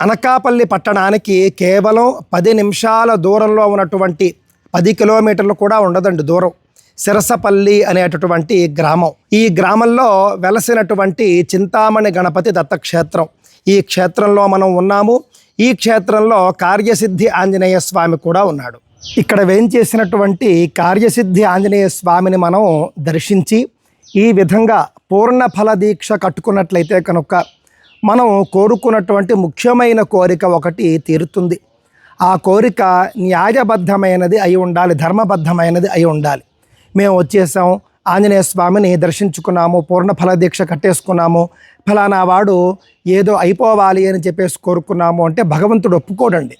అనకాపల్లి పట్టణానికి కేవలం పది నిమిషాల దూరంలో ఉన్నటువంటి పది కిలోమీటర్లు కూడా ఉండదండి దూరం. సిరసపల్లి అనేటటువంటి గ్రామం. ఈ గ్రామంలో వెలసినటువంటి చింతామణి గణపతి దత్తక్షేత్రం. ఈ క్షేత్రంలో మనం ఉన్నాము. ఈ క్షేత్రంలో కార్యసిద్ధి ఆంజనేయ స్వామి కూడా ఉన్నాడు. ఇక్కడ వేయించేసినటువంటి కార్యసిద్ధి ఆంజనేయ స్వామిని మనం దర్శించి ఈ విధంగా పూర్ణ ఫల దీక్ష కట్టుకున్నట్లయితే కనుక మనం కోరుకున్నటువంటి ముఖ్యమైన కోరిక ఒకటి తీరుతుంది. ఆ కోరిక న్యాయబద్ధమైనది అయి ఉండాలి ధర్మబద్ధమైనది అయి ఉండాలి. మేము వచ్చేసాం ఆంజనేయ స్వామిని దర్శించుకున్నాము పూర్ణ ఫలదీక్ష కట్టేసుకున్నాము. ఫలానా వాడు ఏదో అయిపోవాలి అని చెప్పేసి కోరుకున్నాము అంటే భగవంతుడు ఒప్పుకోడండి.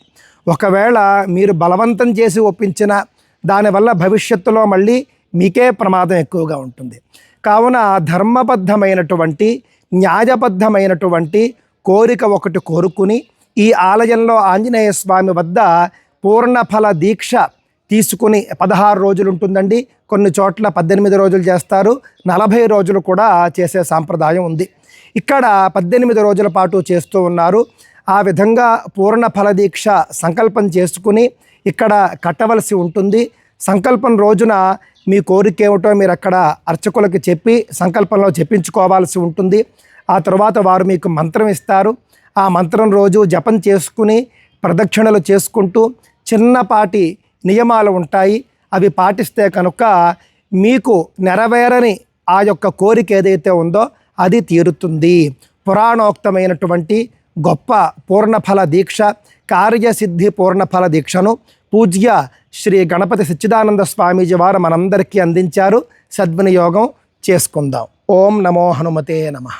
ఒకవేళ మీరు బలవంతం చేసి ఒప్పించిన దానివల్ల భవిష్యత్తులో మళ్ళీ మీకే ప్రమాదం ఎక్కువగా ఉంటుంది. కావున ధర్మబద్ధమైనటువంటి న్యాయబద్ధమైనటువంటి కోరిక ఒకటి కోరుకుని ఈ ఆలయంలో ఆంజనేయ స్వామి వద్ద పూర్ణఫల దీక్ష తీసుకుని పదహారు రోజులు ఉంటుందండి. కొన్ని చోట్ల పద్దెనిమిది రోజులు చేస్తారు. నలభై రోజులు కూడా చేసే సాంప్రదాయం ఉంది. ఇక్కడ పద్దెనిమిది రోజుల పాటు చేస్తూ ఉన్నారు. ఆ విధంగా పూర్ణ ఫల దీక్ష సంకల్పం చేసుకుని ఇక్కడ కట్టవలసి ఉంటుంది. సంకల్పం రోజున మీ కోరిక ఏమిటో మీరు అక్కడ అర్చకులకు చెప్పి సంకల్పంలో చెప్పించుకోవాల్సి ఉంటుంది. ఆ తర్వాత వారు మీకు మంత్రం ఇస్తారు. ఆ మంత్రం రోజు జపం చేసుకుని ప్రదక్షిణలు చేసుకుంటూ చిన్నపాటి నియమాలు ఉంటాయి. అవి పాటిస్తే కనుక మీకు నెరవేరని ఆ యొక్క కోరిక ఏదైతే ఉందో అది తీరుతుంది. పురాణోక్తమైనటువంటి గొప్ప పూర్ణఫల దీక్ష కార్యసిద్ధి పూర్ణఫల దీక్షను పూజ్య శ్రీ గణపతి సచ్చిదానంద స్వామీజీ వారు మనందరికీ అందించారు. సద్వినియోగం చేసుకుందాం. ఓం నమో హనుమతే నమః.